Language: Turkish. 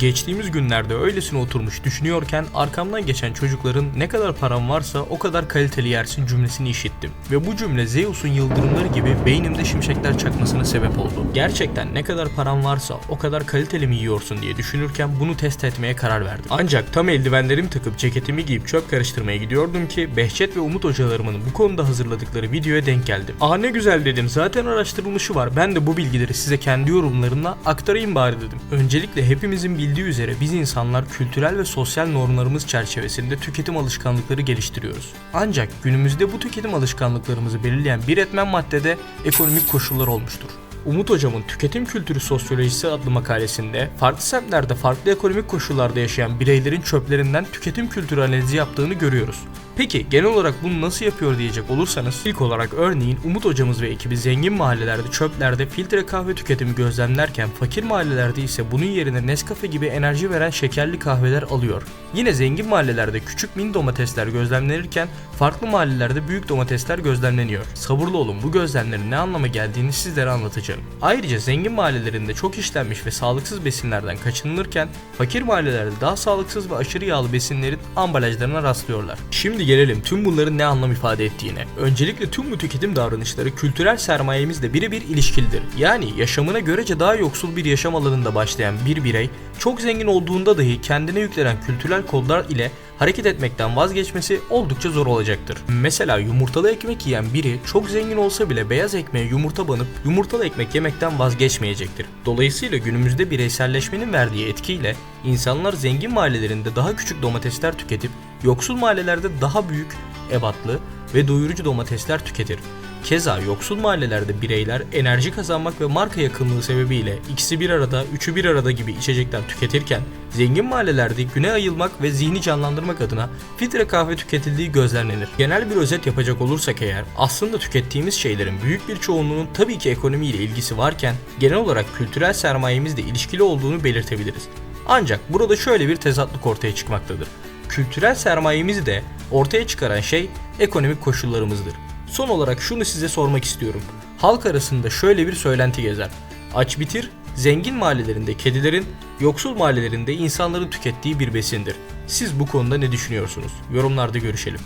Geçtiğimiz günlerde öylesine oturmuş düşünüyorken arkamdan geçen çocukların ne kadar param varsa o kadar kaliteli yersin cümlesini işittim. Ve bu cümle Zeus'un yıldırımları gibi beynimde şimşekler çakmasına sebep oldu. Gerçekten ne kadar param varsa o kadar kaliteli mi yiyorsun diye düşünürken bunu test etmeye karar verdim. Ancak tam eldivenlerimi takıp ceketimi giyip çöp karıştırmaya gidiyordum ki Behçet ve Umut hocalarımın bu konuda hazırladıkları videoya denk geldim. Aa ne güzel dedim zaten araştırılmışı var ben de bu bilgileri size kendi yorumlarımla aktarayım bari dedim. Öncelikle hepimizin bildiği üzere biz insanlar kültürel ve sosyal normlarımız çerçevesinde tüketim alışkanlıkları geliştiriyoruz. Ancak günümüzde bu tüketim alışkanlıklarımızı belirleyen bir etmen maddede ekonomik koşullar olmuştur. Umut Hocam'ın Tüketim Kültürü Sosyolojisi adlı makalesinde farklı semtlerde farklı ekonomik koşullarda yaşayan bireylerin çöplerinden tüketim kültürü analizi yaptığını görüyoruz. Peki genel olarak bunu nasıl yapıyor diyecek olursanız ilk olarak örneğin Umut hocamız ve ekibi zengin mahallelerde çöplerde filtre kahve tüketimi gözlemlerken fakir mahallelerde ise bunun yerine Nescafe gibi enerji veren şekerli kahveler alıyor. Yine zengin mahallelerde küçük mini domatesler gözlemlenirken farklı mahallelerde büyük domatesler gözlemleniyor. Sabırlı olun bu gözlemlerin ne anlama geldiğini sizlere anlatacağım. Ayrıca zengin mahallelerinde çok işlenmiş ve sağlıksız besinlerden kaçınılırken fakir mahallelerde daha sağlıksız ve aşırı yağlı besinlerin ambalajlarına rastlıyorlar. Şimdi gelelim tüm bunların ne anlam ifade ettiğine. Öncelikle tüm bu tüketim davranışları kültürel sermayemizle birebir ilişkilidir. Yani yaşamına görece daha yoksul bir yaşam alanında başlayan bir birey çok zengin olduğunda dahi kendine yüklenen kültürel kodlar ile hareket etmekten vazgeçmesi oldukça zor olacaktır. Mesela yumurtalı ekmek yiyen biri çok zengin olsa bile beyaz ekmeğe yumurta banıp yumurtalı ekmek yemekten vazgeçmeyecektir. Dolayısıyla günümüzde bireyselleşmenin verdiği etkiyle insanlar zengin mahallelerinde daha küçük domatesler tüketip yoksul mahallelerde daha büyük, ebatlı ve doyurucu domatesler tüketir. Keza yoksul mahallelerde bireyler enerji kazanmak ve marka yakınlığı sebebiyle ikisi bir arada, üçü bir arada gibi içecekler tüketirken zengin mahallelerde güne ayılmak ve zihni canlandırmak adına filtre kahve tüketildiği gözlemlenir. Genel bir özet yapacak olursak eğer aslında tükettiğimiz şeylerin büyük bir çoğunluğunun tabii ki ekonomiyle ilgisi varken genel olarak kültürel sermayemizle ilişkili olduğunu belirtebiliriz. Ancak burada şöyle bir tezatlık ortaya çıkmaktadır. Kültürel sermayemizi de ortaya çıkaran şey ekonomik koşullarımızdır. Son olarak şunu size sormak istiyorum. Halk arasında şöyle bir söylenti gezer. Aç bitir, zengin mahallelerinde kedilerin, yoksul mahallelerinde insanların tükettiği bir besindir. Siz bu konuda ne düşünüyorsunuz? Yorumlarda görüşelim.